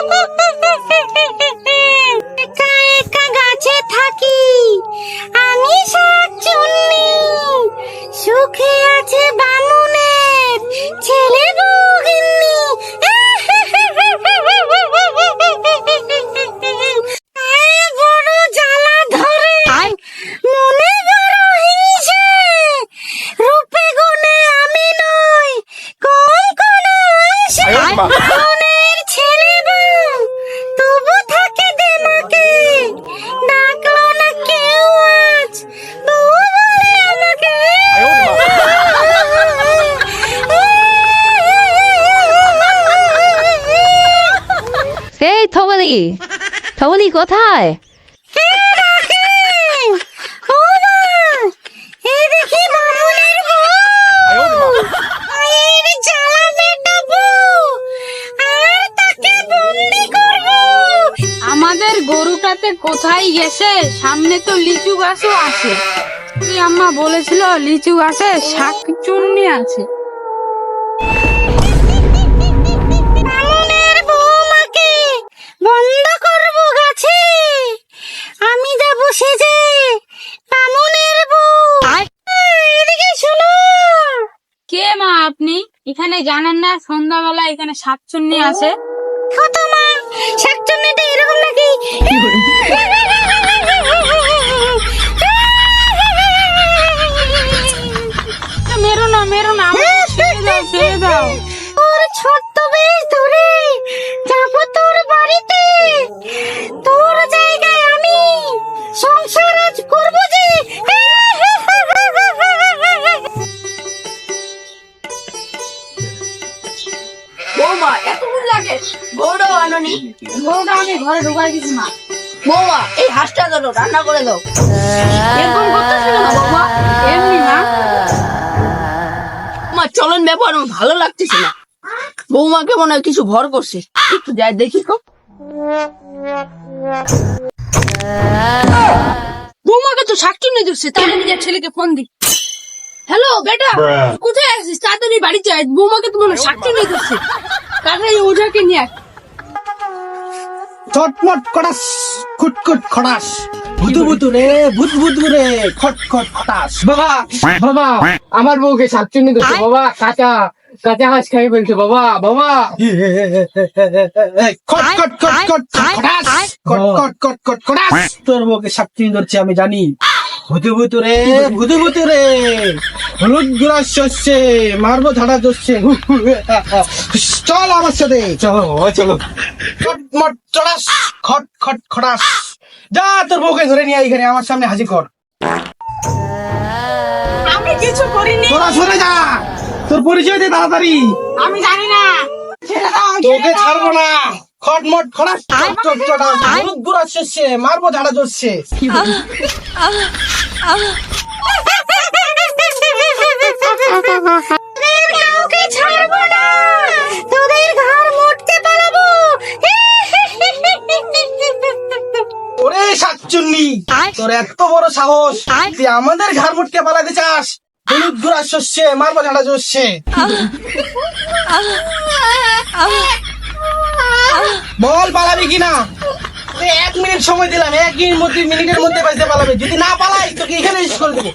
Ha ha ha! এই, থবলি। থবলি, কোথায়? আমাদের গরুটাতে কোথায় গেছে? সামনে তো লিচু গাছও আছে। আম্মা বলেছিল, লিচু গাছে শাক চুন্নি আছে? আপনি এখানে জানেন না সন্ধ্যাবেলা এখানে শাকচুন্নি আছে। শাকচুন্নিটা এরকম নাকি? মেরো না মেরো না আমাকে ছেড়ে দাও ছেড়ে দাও। তোর ছোট্ট বেশ ধরে যাব তোর বাড়িতে। এতক্ষণ লাগে? গৌড়াও আননি। গরুটা আমি ঘরে ঢুকাই দিছি মা বৌমা এই হাঁসটা ধরো রান্না করে দাও। এরকম করতেছিল না বাবা এমনি না? আমার চলন ব্যাপার আমার ভালো লাগতেছে না। বৌমাকে মনে হয় কিছু ভর করছে। একটু যাই দেখি তো। বৌমাকে তো শাকচুন্নি দিচ্ছে তাহলে নিজের ছেলেকে ফোন দি হ্যালো বেটা কোথায় আছিস? তাড়াতাড়ি বাড়ি যাই বৌমাকে তো মনে হয় শাকচুন্নি দিচ্ছে নিয়ে? চটমট খুটখুট খড়াস। ভুতু ভুতু রে ভূত ভূত রে খট খট খটাস। বাবা বাবা আমার বউকে শাকচুন্নি দিচ্ছে বাবা কাঁচা কাঁচা হাঁস খাই বলছে বাবা বাবা। খট খট খট খট খটাস। খট খট খট খট খটাস। তোর বউকে শাকচুন্নি ধরছে আমি জানি। ভুতু রে ভুতু রে। হলুদ গুড়ার শস্যে মারবো ধাড়া জোচ্ছে চল আমার সাথে। চলো চলো। চটমট চড়াস খট খট খটাস। যা তোর বউকে ধরে নিয়ে এখানে আমার সামনে হাজির কর। আমি কিছু করিনি। তোরা সরে যা। তোর পরিচয় দে তাড়াতাড়ি। আমি জানি না। তোকে ছাড়বো না। খটমট খটাস চট চট হলুদ গুড়ার শস্যে মারবো ধাড়া জোচ্ছে তোর এত বড় সাহস। তুই আমাদের ঘর মুটকে পালাতে চাস। হলুদ গুড়ার শস্যে মারবো ঝাড়া জোচ্ছে বল পালাবি কিনা? এক মিনিট সময় দিলাম, এক মিনিট মধ্যে মিনিটের মধ্যে বাজতে পালাবে। যদি না পালাই, তোকে এখানে স্কুল দেবো।